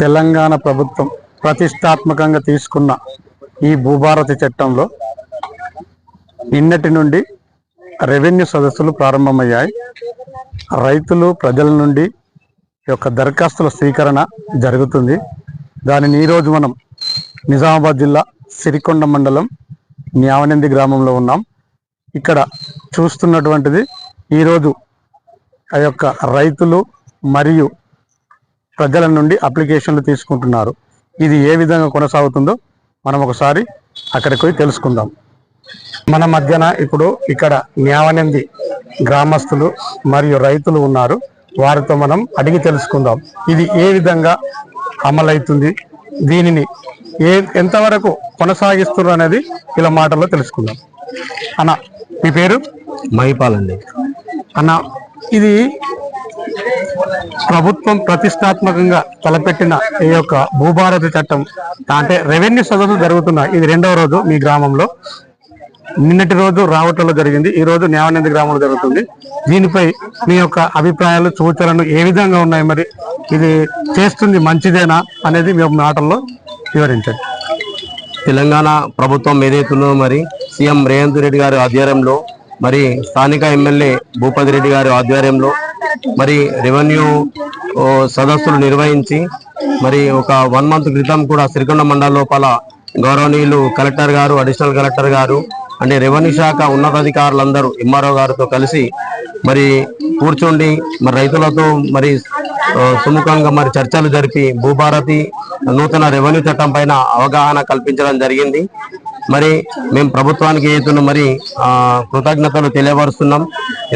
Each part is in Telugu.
తెలంగాణ ప్రభుత్వం ప్రతిష్టాత్మకంగా తీసుకున్న ఈ భూభారతి చట్టంలో నిన్నటి నుండి రెవెన్యూ సదస్సులు ప్రారంభమయ్యాయి. రైతులు ప్రజల నుండి యొక్క దరఖాస్తుల స్వీకరణ జరుగుతుంది. దానిని ఈరోజు మనం నిజామాబాద్ జిల్లా సిరికొండ మండలం న్యావనంది గ్రామంలో ఉన్నాం. ఇక్కడ చూస్తున్నటువంటిది ఈరోజు ఆ యొక్క రైతులు మరియు ప్రజల నుండి అప్లికేషన్లు తీసుకుంటున్నారు. ఇది ఏ విధంగా కొనసాగుతుందో మనం ఒకసారి అక్కడికి పోయి తెలుసుకుందాం. మన మధ్యన ఇప్పుడు ఇక్కడ న్యావనంది గ్రామస్తులు మరియు రైతులు ఉన్నారు. వారితో మనం అడిగి తెలుసుకుందాం. ఇది ఏ విధంగా అమలవుతుంది? దీనిని ఏ ఎంతవరకు కొనసాగిస్తున్నారు అనేది ఇలా మాటల్లో తెలుసుకుందాం. అన్న మీ పేరు? మహిపాల్ అండి. అన్న ఇది ప్రభుత్వం ప్రతిష్టాత్మకంగా తలపెట్టిన ఈ యొక్క భూభారతి చట్టం. అంటే రెవెన్యూ సదస్సు జరుగుతున్న ఇది రెండవ రోజు మీ గ్రామంలో. నిన్నటి రోజు రావటంలో జరిగింది. ఈ రోజు న్యావనంది గ్రామంలో జరుగుతుంది. దీనిపై మీ యొక్క అభిప్రాయాలు సూచనలు ఏ విధంగా ఉన్నాయి మరి? ఇది చేస్తుంది మంచిదేనా అనేది మీ మాటల్లో వివరించండి. తెలంగాణ ప్రభుత్వం ఏదైతుందో మరి సీఎం రేవంత్ రెడ్డి గారి ఆధ్వర్యంలో మరి స్థానిక ఎమ్మెల్యే భూపతి రెడ్డి గారి ఆధ్వర్యంలో మరి రెవెన్యూ సదస్సులు నిర్వహించి మరి ఒక వన్ మంత్ క్రితం కూడా సిరికొండ మండల లోపల గౌరవనీయులు కలెక్టర్ గారు అడిషనల్ కలెక్టర్ గారు అంటే రెవెన్యూ శాఖ ఉన్నతాధికారులందరూ ఎంఆర్ఓ గారితో కలిసి మరి కూర్చోండి మరి రైతులతో మరి సుముఖంగా మరి చర్చలు జరిపి భూభారతి నూతన రెవెన్యూ చట్టం పైన అవగాహన కల్పించడం జరిగింది. మరి మేము ప్రభుత్వానికి ఏతున్న మరి కృతజ్ఞతలు తెలియపరుస్తున్నాం.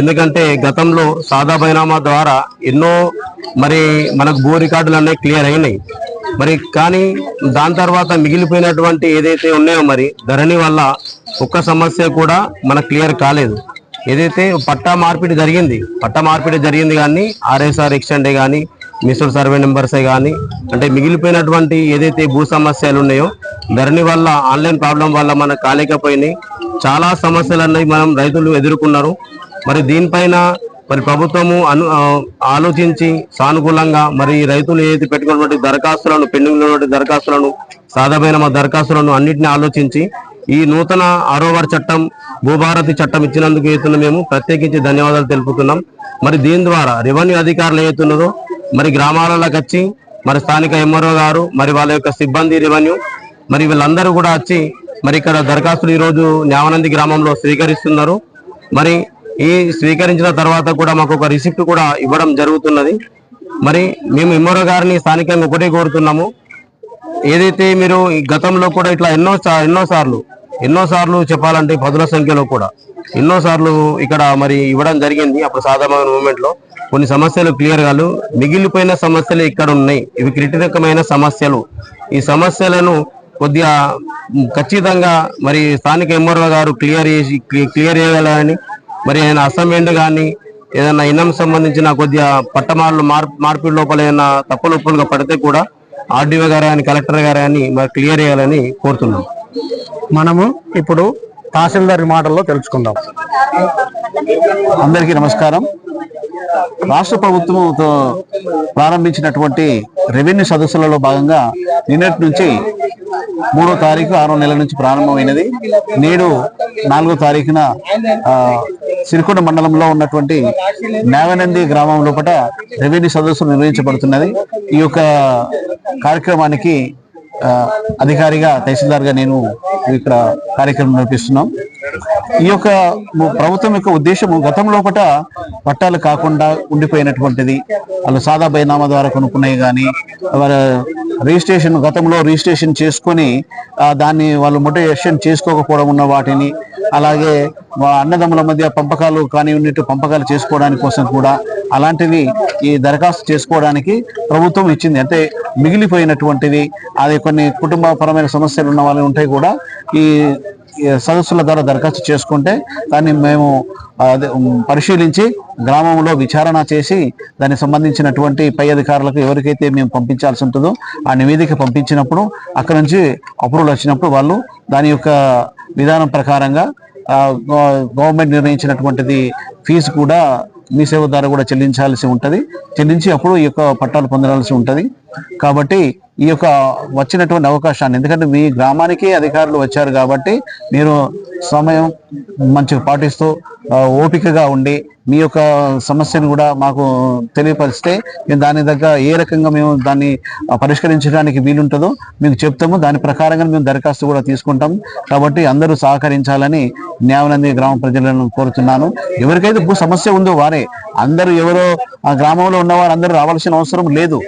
ఎందుకంటే గతంలో సాదా బైనామా ద్వారా ఎన్నో మరి మనకు భూ రికార్డులు అనేవి క్లియర్ అయినాయి. మరి కానీ దాని తర్వాత మిగిలిపోయినటువంటి ఏదైతే ఉన్నాయో మరి ధరణి వల్ల ఒక్క సమస్య కూడా మనకు క్లియర్ కాలేదు. ఏదైతే పట్టా మార్పిడి జరిగింది పట్టా మార్పిడి జరిగింది కానీ ఆర్ఎస్ఆర్ ఎక్స్టెండే కానీ మిస్డ్ సర్వే నెంబర్సే కానీ అంటే మిగిలిపోయినటువంటి ఏదైతే భూ సమస్యలు ఉన్నాయో ధరణి వల్ల ఆన్లైన్ ప్రాబ్లం వల్ల మనకు కాలేకపోయినాయి. చాలా సమస్యలు అన్నవి మనం రైతులు ఎదుర్కొన్నారు. మరి దీనిపైన మరి ప్రభుత్వము అను ఆలోచించి సానుకూలంగా మరి రైతులు ఏదైతే పెట్టుకున్నటువంటి దరఖాస్తులను పెండింగ్ ఉన్నటువంటి దరఖాస్తులను సాధమైన మా దరఖాస్తులను అన్నింటినీ ఆలోచించి ఈ నూతన ఆరోవర్ చట్టం భూభారతి చట్టం ఇచ్చినందుకు ఏతున్న మేము ప్రత్యేకించి ధన్యవాదాలు తెలుపుతున్నాం. మరి దీని ద్వారా రెవెన్యూ అధికారులు ఏతున్నదో మరి గ్రామాలలోకి వచ్చి మరి స్థానిక ఎంఆర్ఓ గారు మరి వాళ్ళ యొక్క సిబ్బంది రెవెన్యూ మరి వీళ్ళందరూ కూడా వచ్చి మరి ఇక్కడ దరఖాస్తులు ఈ రోజు న్యావనంది గ్రామంలో స్వీకరిస్తున్నారు. మరి ఈ స్వీకరించిన తర్వాత కూడా మాకు ఒక రిసిప్ట్ కూడా ఇవ్వడం జరుగుతున్నది. మరి మేము ఎంఆర్ఓ గారిని స్థానికంగా ఒకటే కోరుతున్నాము. ఏదైతే మీరు ఈ గతంలో కూడా ఇట్లా ఎన్నో సా- ఎన్నో సార్లు ఎన్నో సార్లు చెప్పాలంటే పదుల సంఖ్యలో కూడా ఎన్నోసార్లు ఇక్కడ మరి ఇవ్వడం జరిగింది. అప్పుడు సాధారణ మూమెంట్లో కొన్ని సమస్యలు క్లియర్ కాదు మిగిలిపోయిన సమస్యలు ఇక్కడ ఉన్నాయి. ఇవి క్రిటికమైన సమస్యలు. ఈ సమస్యలను కొద్దిగా ఖచ్చితంగా మరి స్థానిక ఎంఆర్ఓ గారు క్లియర్ చేసి క్లియర్ చేయగలని మరి ఆయన అసైన్మెంట్ కానీ ఏదైనా ఇనం సంబంధించిన కొద్దిగా పట్టమార్లు మార్పిడి లోపల ఏదైనా తప్పులు ఒప్పులుగా పడితే కూడా ఆర్డీఓ గారు కానీ కలెక్టర్ గారు కానీ మరి క్లియర్ చేయాలని కోరుతున్నాం. మనము ఇప్పుడు తహసీల్దార్ మాటల్లో తెలుసుకుందాం. అందరికీ నమస్కారం. రాష్ట్ర ప్రభుత్వంతో ప్రారంభించినటువంటి రెవెన్యూ సదస్సులలో భాగంగా నిన్నటి నుంచి మూడో తారీఖు ఆరో నెల నుంచి ప్రారంభమైనది. నేడు నాలుగో తారీఖున సిరికొండ మండలంలో ఉన్నటువంటి నావనంది గ్రామం లోపల రెవెన్యూ సదస్సు నిర్వహించబడుతున్నది. ఈ యొక్క కార్యక్రమానికి అధికారిగా తహసీల్దార్గా నేను ఇక్కడ కార్యక్రమం నడిపిస్తున్నాం ఈ యొక్క ప్రభుత్వం యొక్క ఉద్దేశము గతంలో పట పట్టాలు కాకుండా ఉండిపోయినటువంటిది. వాళ్ళు సాదా బైనామా ద్వారా కొనుక్కున్నాయి కానీ వారు రిజిస్ట్రేషన్ గతంలో రిజిస్ట్రేషన్ చేసుకొని దాన్ని వాళ్ళు మొటివేషన్ చేసుకోకపోవడం ఉన్న వాటిని అలాగే అన్నదమ్ముల మధ్య పంపకాలు కానీ ఉన్నట్టు పంపకాలు చేసుకోవడానికి కోసం కూడా అలాంటివి ఈ దరఖాస్తు చేసుకోవడానికి ప్రభుత్వం ఇచ్చింది. అంటే మిగిలిపోయినటువంటివి అది కొన్ని కుటుంబపరమైన సమస్యలు ఉన్న వాళ్ళు ఉంటాయి కూడా ఈ సదస్సుల ద్వారా దరఖాస్తు చేసుకుంటే దాన్ని మేము అదే, పరిశీలించి గ్రామంలో విచారణ చేసి దానికి సంబంధించినటువంటి పై అధికారులకు ఎవరికైతే మేము పంపించాల్సి ఉంటుందో ఆ నివేదిక పంపించినప్పుడు అక్కడ నుంచి అప్రూవల్ వచ్చినప్పుడు వాళ్ళు దాని యొక్క విధానం ప్రకారంగా గవర్నమెంట్ నిర్ణయించినటువంటిది ఫీజు కూడా మీ సేవ ద్వారా కూడా చెల్లించాల్సి ఉంటుంది. చెల్లించి అప్పుడు ఈ యొక్క పట్టాలు పొందాల్సి ఉంటుంది. కాబట్టి ఈ యొక్క వచ్చినటువంటి అవకాశాన్ని ఎందుకంటే మీ గ్రామానికి అధికారులు వచ్చారు కాబట్టి మీరు సమయం మంచిగా పాటిస్తూ ఓపికగా ఉండి మీ యొక్క సమస్యను కూడా మాకు తెలియపరిస్తే మేము దాని దగ్గర ఏ రకంగా మేము దాన్ని పరిష్కరించడానికి వీలుంటుందో మీకు చెప్తాము. దాని ప్రకారంగా మేము దరఖాస్తు కూడా తీసుకుంటాం. కాబట్టి అందరూ సహకరించాలని న్యాయనంది గ్రామ ప్రజలను కోరుతున్నాను. ఎవరికైతే భూ సమస్య ఉందో వారే అందరూ ఎవరో ఆ గ్రామంలో ఉన్నవారు అందరూ రావాల్సిన అవసరం లేదు.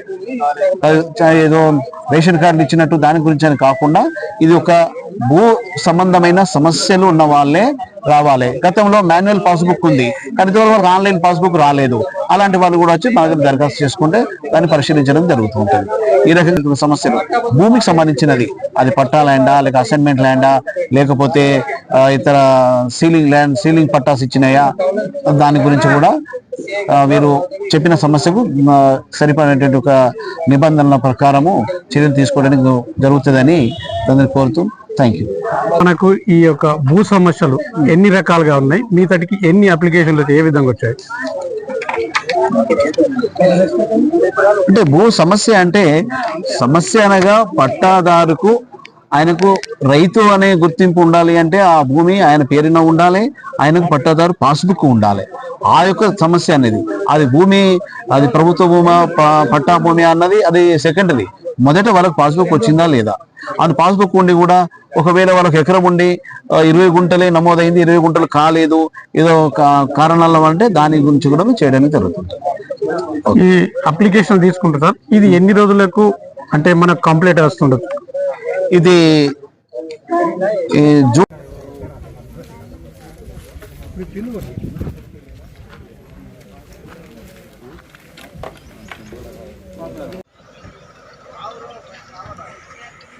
ఏదో రేషన్ కార్డులు ఇచ్చినట్టు దాని గురించి అని కాకుండా ఇది ఒక భూ సంబంధమైన సమస్యలు ఉన్న వాళ్ళే రావాలి. గతంలో మాన్యువల్ పాస్బుక్ ఉంది. కానీ వాళ్ళకి ఆన్లైన్ పాస్బుక్ రాలేదు. అలాంటి వాళ్ళు కూడా వచ్చి మా దగ్గర దరఖాస్తు చేసుకుంటే దాన్ని పరిశీలించడం జరుగుతూ ఉంటుంది. ఈ రకమైన సమస్యలు. భూమికి సంబంధించినది. అది పట్టా ల్యాండా లేక అసైన్మెంట్ ల్యాండా లేకపోతే ఇతర సీలింగ్ ల్యాండ్ సీలింగ్ పట్టాస్ ఇచ్చినాయా? దాని గురించి కూడా వీరు చెప్పిన సమస్యకు సరిపడినటువంటి ఒక నిబంధనల ప్రకారము చర్యలు తీసుకోవడానికి జరుగుతుందని అందరిని కోరుతూ థ్యాంక్ యూ మనకు ఈ యొక్క భూ సమస్యలు ఎన్ని రకాలుగా ఉన్నాయి? మీ తటికి ఎన్ని అప్లికేషన్లు ఏ విధంగా వచ్చాయి? అంటే భూ సమస్య అంటే సమస్య అనగా పట్టాదారుకు ఆయనకు రైతు అనే గుర్తింపు ఉండాలి అంటే ఆ భూమి ఆయన పేరున ఉండాలి ఆయనకు పట్టాదారు పాస్బుక్ ఉండాలి. ఆ యొక్క సమస్య అనేది. అది భూమి అది ప్రభుత్వ భూమా పట్టా భూమి అన్నది అది సెకండరీ మొదట వాళ్ళకి పాస్బుక్ వచ్చిందా లేదా? అది పాస్బుక్ ఉండి కూడా ఒకవేళ వాళ్ళకి ఎకరం ఉండి ఇరవై గుంటలే నమోదైంది ఇరవై గుంటలు కాలేదు ఏదో కారణాల అంటే దాని గురించి కూడా చేయడానికి జరుగుతుంది. ఈ అప్లికేషన్ తీసుకుంటారు సార్. ఇది ఎన్ని రోజులకు అంటే మనకు కంప్లీట్ వస్తుండదు ఇది ఈ జూన్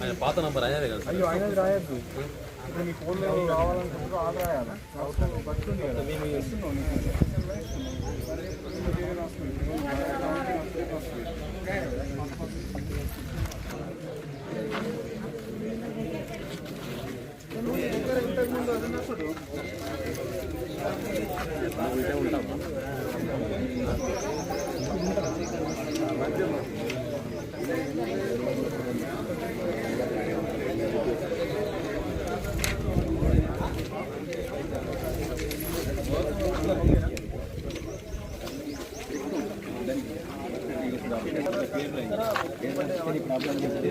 ఆయన పాత నంబర్ ఆయనదే కదా అయ్యో ఆయనది రాయద్దు ఇప్పుడు నీ ఫోన్లో కావాలనుకుంటే ఆర్డర్ రాయాలా అవసరం పట్టుకుంది కదా మేము ఇస్తున్నాం ఇంతకుముందు వదిలినప్పుడు ఉంటాము ప్రాబ్లం చెప్తే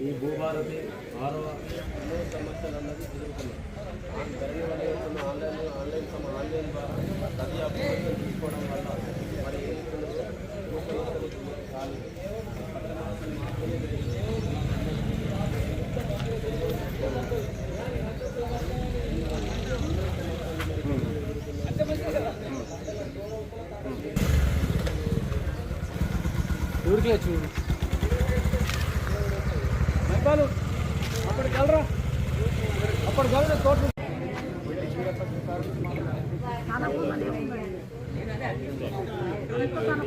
ఈ భూభారతి ఆరవ సమస్యలు అన్నది జరుగుతున్నాయి ధరణి వల్ల ఆన్లైన్ ఆన్లైన్ ఆన్లైన్ దర్యాప్తు తీసుకోవడం వల్ల ఊరికిలే చూడు. అప్పటికి వెళ్ళరా? అప్పటికి వెళ్ళరా? తోట